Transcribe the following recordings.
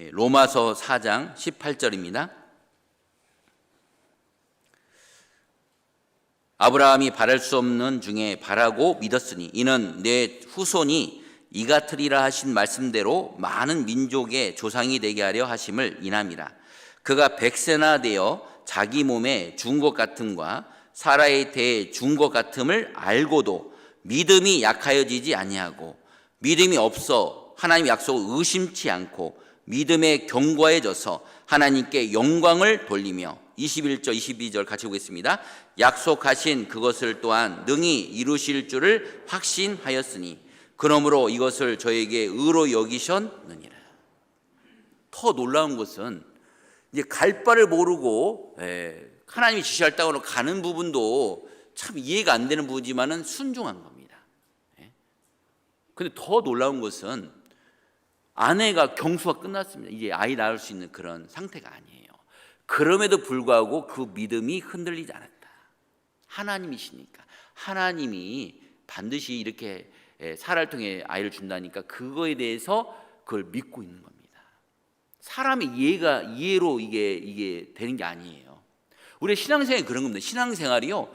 예, 로마서 4장 18절입니다. 아브라함이 바랄 수 없는 중에 바라고 믿었으니 이는 내 후손이 이 같으리라 하신 말씀대로 많은 민족의 조상이 되게 하려 하심을 인함이라. 그가 백세나 되어 자기 몸에 죽은 것 같음과 사라에 대해 죽은 것 같음을 알고도 믿음이 약하여지지 아니하고 믿음이 없어 하나님 약속을 의심치 않고 믿음에 견고해져서 하나님께 영광을 돌리며 21절 22절 같이 보겠습니다. 약속하신 그것을 또한 능히 이루실 줄을 확신하였으니 그러므로 이것을 저에게 의로 여기셨느니라. 더 놀라운 것은 이제 갈 바를 모르고 예, 하나님이 지시할 땅으로 가는 부분도 참 이해가 안 되는 부분이지만은 순종한 겁니다. 예. 근데 더 놀라운 것은 아내가 경수가 끝났습니다. 이제 아이 낳을 수 있는 그런 상태가 아니에요. 그럼에도 불구하고 그 믿음이 흔들리지 않았다. 하나님이시니까 하나님이 반드시 이렇게 예, 사라를 통해 아이를 준다니까 그거에 대해서 그걸 믿고 있는 겁니다. 사람의 이해가 이해로 이게 이게 되는 게 아니에요. 우리 신앙생활 그런 겁니다. 신앙생활이요.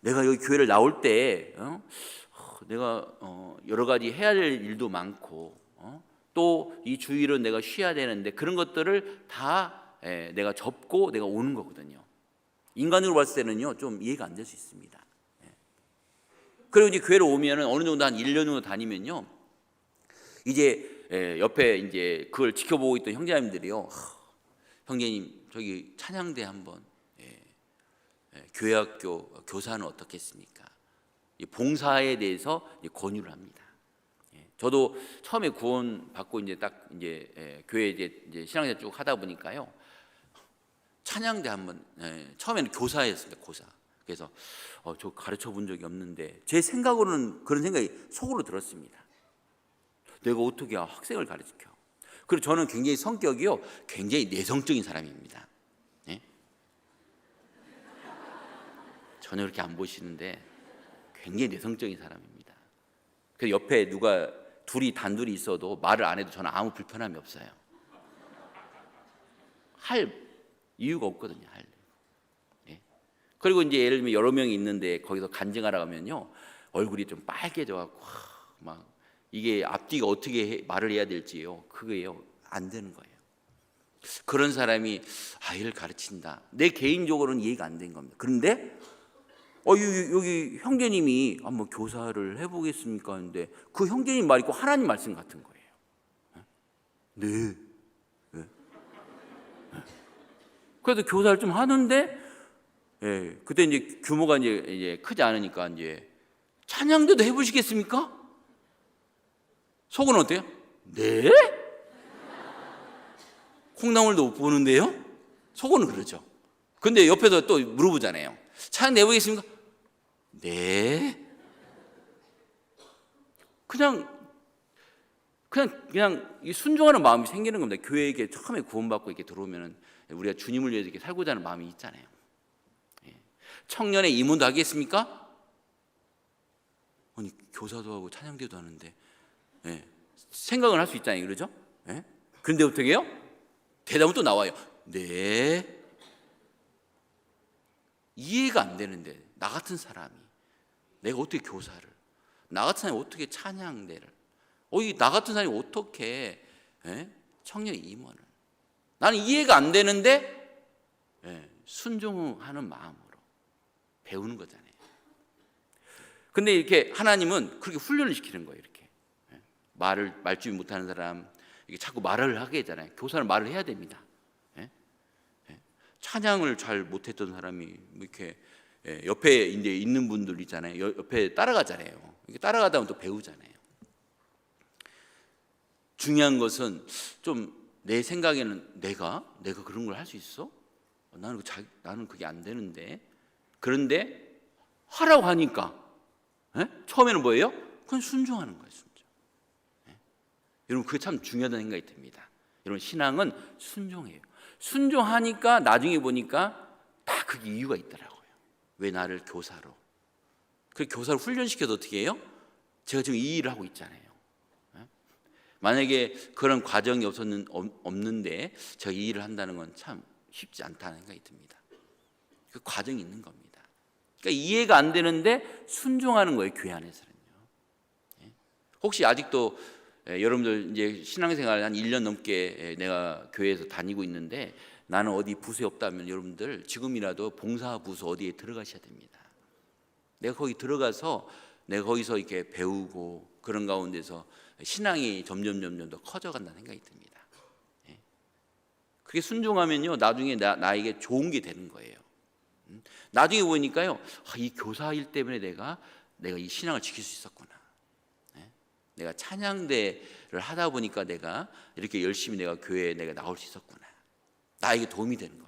내가 여기 교회를 나올 때 어? 어, 내가 어, 여러 가지 해야 될 일도 많고 어? 또 이 주일은 내가 쉬어야 되는데 그런 것들을 다 예, 내가 접고 내가 오는 거거든요. 인간으로 봤을 때는요 좀 이해가 안 될 수 있습니다. 예. 그리고 이제 교회를 오면은 어느 정도 한 1년 정도 다니면요 이제 예, 옆에 이제 그걸 지켜보고 있던 형제님들이요 하, 형제님 저기 찬양대 한번 교회학교 교사는 어떻겠습니까? 이 봉사에 대해서 권유를 합니다. 예, 저도 처음에 구원 받고 이제 딱 이제 예, 교회 이제, 이제 신앙생 쭉 하다 보니까요 찬양대 한번 예, 처음에는 교사였습니다 교사. 그래서 어, 저 가르쳐 본 적이 없는데 제 생각으로는 그런 생각이 속으로 들었습니다. 내가 어떻게 학생을 가르치켜? 그리고 저는 굉장히 성격이요, 굉장히 내성적인 사람입니다. 예? 전혀 그렇게 안 보시는데 굉장히 내성적인 사람입니다. 그 옆에 누가 둘이 단둘이 있어도 말을 안 해도 저는 아무 불편함이 없어요. 할 이유가 없거든요. 할. 예? 그리고 이제 예를 들면 여러 명이 있는데 거기서 간증하러 가면요 얼굴이 좀 빨개져 갖고 막 이게 앞뒤가 어떻게 해- 말을 해야 될지요 그게요 안 되는 거예요. 그런 사람이 아이를 가르친다. 내 개인적으로는 이해가 안 된 겁니다. 그런데 어 여기, 형제님이 한번 교사를 해보겠습니까 하는데 그 형제님 말이 고 하나님 말씀 같은 거예요. 네. 네. 네. 그래도 교사를 좀 하는데 예, 그때 이제 규모가 이제, 이제 크지 않으니까 이제 찬양대도 해보시겠습니까? 속은 어때요? 네? 콩나물도 못 보는데요? 속은 그러죠. 근데 옆에서 또 물어보잖아요. 찬양 내보겠습니까? 네. 그냥 그냥 그냥 이 순종하는 마음이 생기는 겁니다. 교회에 처음에 구원받고 이렇게 들어오면은 우리가 주님을 위해서 이렇게 살고자 하는 마음이 있잖아요. 예. 청년의 임원도 하겠습니까? 아니 교사도 하고 찬양대도 하는데 예. 생각을 할 수 있잖아요, 그러죠? 예? 그런데 어떻게 해요? 대답은 또 나와요. 네. 이해가 안 되는데 나 같은 사람이 내가 어떻게 교사를 나 같은 사람이 어떻게 찬양대를 어이 나 같은 사람이 어떻게 예? 청년 임원을 나는 이해가 안 되는데 예, 순종하는 마음으로 배우는 거잖아요. 근데 이렇게 하나님은 그렇게 훈련을 시키는 거예요. 이렇게 예. 말을 말주비 못하는 사람 이게 자꾸 말을 하게 하잖아요. 교사는 말을 해야 됩니다. 찬양을 잘 못했던 사람이 뭐 이렇게 예, 옆에 이제 있는 분들 있잖아요. 여- 옆에 따라가잖아요. 따라가다 보면 또 배우잖아요. 중요한 것은 좀 내 생각에는 내가 내가 그런 걸 할 수 있어? 어, 나는 그 자, 나는 그게 안 되는데 그런데 하라고 하니까 예? 처음에는 뭐예요? 그건 순종하는 거예요. 순종. 예? 여러분 그게 참 중요하다는 생각이 듭니다. 여러분 신앙은 순종해요. 순종하니까 나중에 보니까 다 그게 이유가 있더라고요. 왜 나를 교사로? 그 교사를 훈련시켜서 어떻게 해요? 제가 지금 이 일을 하고 있잖아요. 예? 만약에 그런 과정이 없었는 없- 없는데 저이 일을 한다는 건 참 쉽지 않다는 생각이 듭니다. 그 과정이 있는 겁니다. 그러니까 이해가 안 되는데 순종하는 거예요 교회 안에서는요. 예. 혹시 아직도 예, 여러분들 이제 신앙생활 한 1년 넘게 예, 내가 교회에서 다니고 있는데 나는 어디 부서에 없다면 여러분들 지금이라도 봉사 부서 어디에 들어가셔야 됩니다. 내가 거기 들어가서 내가 거기서 이렇게 배우고 그런 가운데서 신앙이 점점 점점 더 커져간다는 생각이 듭니다. 예. 그게 순종하면요 나중에 나, 나에게 좋은 게 되는 거예요. 음. 나중에 보니까요 아, 이 교사 일 때문에 내가 내가 이 신앙을 지킬 수 있었구나. 예. 내가 찬양대를 하다 보니까 내가 이렇게 열심히 내가 교회에 내가 나올 수 있었구나. 나에게 도움이 되는 겁니다.